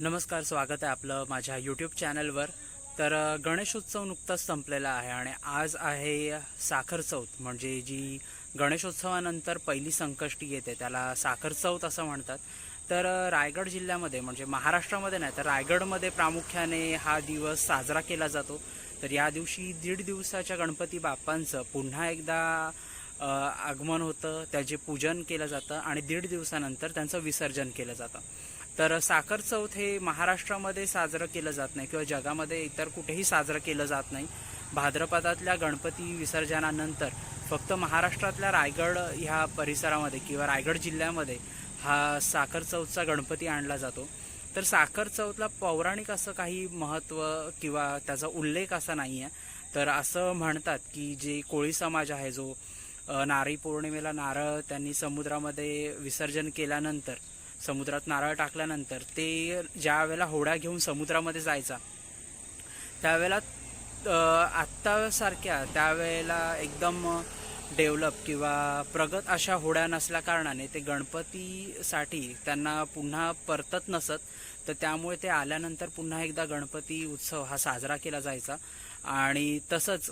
नमस्कार स्वागत आहे आपलं माझ्या यूट्यूब चॅनलवर तर गणेशोत्सव नुकताच संपलेला आहे आणि आज आहे साखर चौथ. म्हणजे जी गणेशोत्सवानंतर पहिली संकष्टी येते त्याला साखर चौथ असं म्हणतात. तर रायगड जिल्ह्यामध्ये म्हणजे महाराष्ट्रामध्ये नाही तर रायगडमध्ये प्रामुख्याने हा दिवस साजरा केला जातो. तर या दिवशी दीड दिवसाच्या गणपती बाप्पांचं पुन्हा एकदा आगमन होतं. त्याचे पूजन केलं जातं आणि दीड दिवसानंतर त्यांचं विसर्जन केलं जातं. तर साखर चौथ हे महाराष्ट्रामध्ये साजरं केलं जात नाही किंवा जगामध्ये इतर कुठेही साजरं केलं जात नाही. भाद्रपदातल्या गणपती विसर्जनानंतर फक्त महाराष्ट्रातल्या रायगड ह्या परिसरामध्ये किंवा रायगड जिल्ह्यामध्ये हा साखर चौथचा गणपती आणला जातो. तर साखर चौथला पौराणिक असं काही महत्त्व किंवा त्याचा उल्लेख असा नाही आहे. तर असं म्हणतात की जे कोळी समाज आहे जो नारी नारळी पौर्णिमेला नारळ त्यांनी समुद्रामध्ये विसर्जन केल्यानंतर समुद्रात नारळ टाकल्यानंतर ते ज्या वेळेला होड्या घेऊन समुद्रामध्ये जायचा त्यावेळेला आत्तासारख्या त्यावेळेला एकदम डेव्हलप किंवा प्रगत अशा होड्या नसल्या कारणाने ते गणपतीसाठी त्यांना पुन्हा परतत नसत तर त्यामुळे ते आल्यानंतर पुन्हा एकदा गणपती उत्सव हा साजरा केला जायचा. आणि तसंच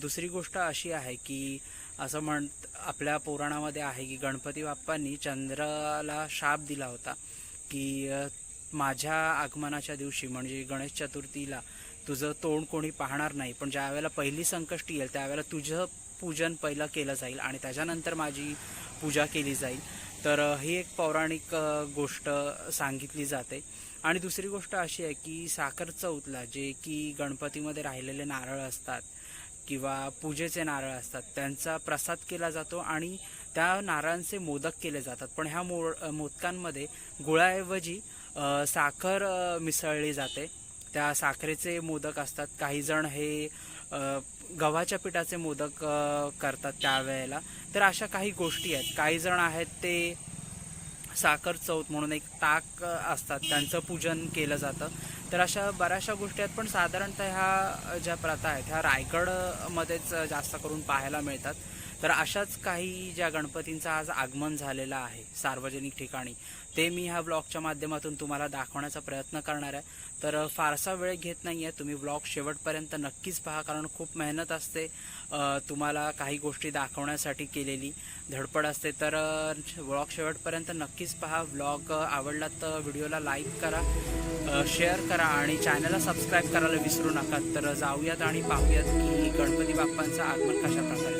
दुसरी गोष्ट अशी आहे की असं म्हण आपल्या पुराणामध्ये आहे की गणपती बाप्पांनी चंद्राला शाप दिला होता की माझ्या आगमनाच्या दिवशी म्हणजे गणेश चतुर्थीला तुझं तोंड कोणी पाहणार नाही पण ज्या वेळेला पहिली संकष्टी येईल त्यावेळेला तुझं पूजन पहिलं केलं जाईल आणि त्याच्यानंतर माझी पूजा केली जाईल. तर ही एक पौराणिक गोष्ट सांगितली जाते. आणि दुसरी गोष्ट अशी आहे की साखर चौथला जे की गणपतीमध्ये राहिलेले नारळ असतात किंवा पूजेचे नारळ असतात त्यांचा प्रसाद केला जातो आणि त्या नारळांचे मोदक केले जातात. पण ह्या मो मोदकांमध्ये गुळाऐवजी साखर मिसळली जाते. त्या साखरेचे मोदक असतात. काही जण हे गव्हाच्या पिठाचे मोदक करतात त्यावेळेला. तर अशा काही गोष्टी आहेत. काही जण आहेत ते साखर चौथ म्हणून एक ताक असतात. त्यांचं पूजन केलं जातं. तर अशा बऱ्याचशा गोष्टी आहेत पण साधारणतः ह्या ज्या प्रथा आहेत ह्या रायगडमध्येच जास्त करून पाहायला मिळतात. तर अशाच काही ज्या गणपतींचं आज आगमन झालेलं आहे सार्वजनिक ठिकाणी ते मी ह्या ब्लॉगच्या माध्यमातून तुम्हाला दाखवण्याचा प्रयत्न करणार आहे. तर फारसा वेळ घेत नाही आहे तुम्ही ब्लॉग शेवटपर्यंत नक्कीच पहा कारण खूप मेहनत असते तुम्हाला काही गोष्टी दाखवण्यासाठी केलेली धडपड असते. तर ब्लॉग शेवटपर्यंत नक्कीच पहा ब्लॉग आवडला तर व्हिडिओला लाईक करा शेअर करा आणि चॅनलला सबस्क्राईब करायला विसरू नका. तर जाऊयात आणि पाहूयात की गणपती बाप्पांचं आगमन कशा प्रकारे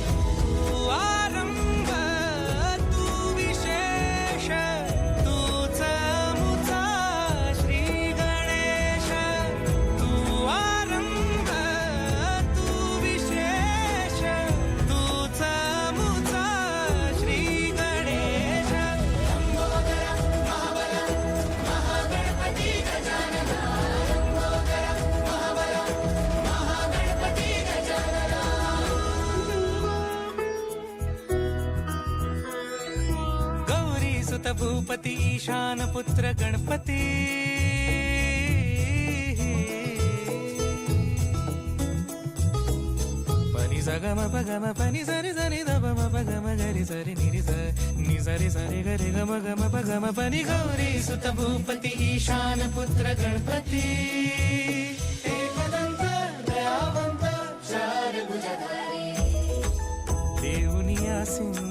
నంద భూపతి ఈశానపుత్ర గణపతి. సగమ పగమ పని సరి సరి దమ పగమ గరి సరి నిరి ని సరి సరి గరి గమ గమ పగమ పని గౌరీ సుత భూపతి ఈశాన పుత్ర గణపతి దయావంత దేవుని ఆసింద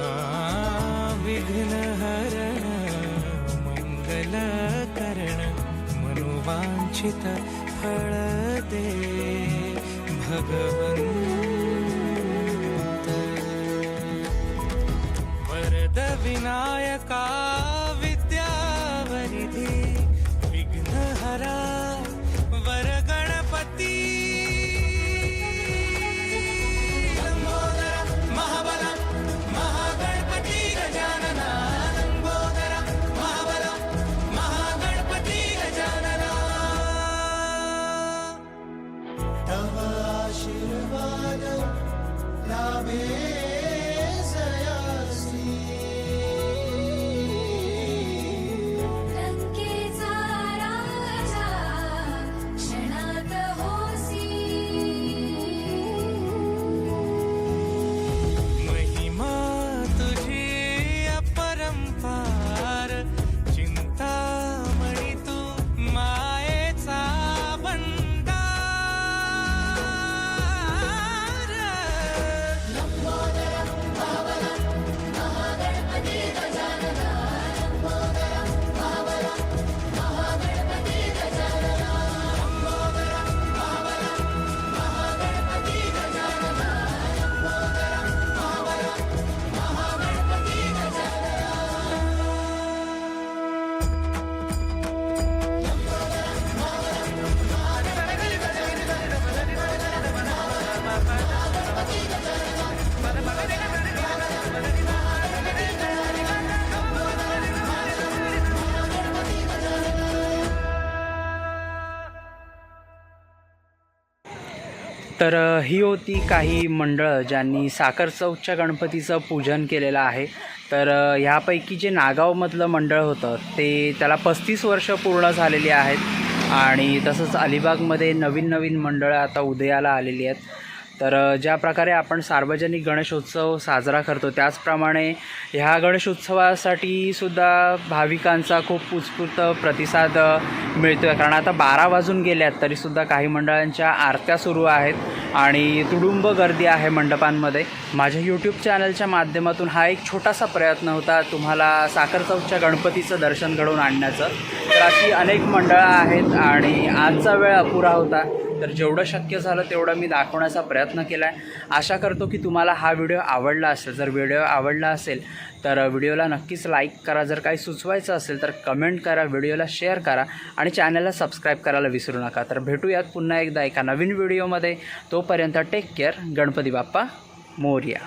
हा विघ्न हरण मंगल करण मनोवांछित फळ दे भगवंत। वरद तर ही होती काही मंडळं ज्यांनी साखर चौकच्या गणपतीचं पूजन केलेलं आहे. तर ह्यापैकी जे नागावमधलं मंडळ होतं ते त्याला पस्तीस वर्ष पूर्ण झालेली आहेत. आणि तसंच अलिबागमध्ये नवीन नवीन मंडळं आता उदयाला आलेली आहेत. तर ज्या प्रकारे आपण सार्वजनिक गणेशोत्सव साजरा करतो त्याचप्रमाणे ह्या गणेशोत्सवासाठी सुद्धा भाविकांचा खूप उत्स्फूर्त प्रतिसाद मिळतो आहे कारण आता बारा वाजून गेल्यात तरीसुद्धा काही मंडळांच्या आरत्या सुरू आहेत आणि तुडुंब गर्दी आहे मंडपांमध्ये. माझ्या यूट्यूब चॅनलच्या माध्यमातून हा एक छोटासा प्रयत्न होता तुम्हाला साखर चौकच्या गणपतीचं दर्शन घडवून आणण्याचं. तर अशी अनेक मंडळं आहेत आणि आजचा वेळ अपुरा होता. तर जेवढं शक्य झालं तेवढं मी दाखवण्याचा प्रयत्न केला आहे. आशा करतो की तुम्हाला हा व्हिडिओ आवडला असेल. जर व्हिडिओ आवडला असेल तर व्हिडिओला नक्कीच लाईक करा. जर काही सुचवायचं असेल तर कमेंट करा व्हिडिओला शेअर करा आणि चॅनलला सबस्क्राईब करायला विसरू नका. तर भेटूयात पुन्हा एकदा एका नवीन व्हिडिओमध्ये. तोपर्यंत टेक केअर गणपती बाप्पा मोर्या.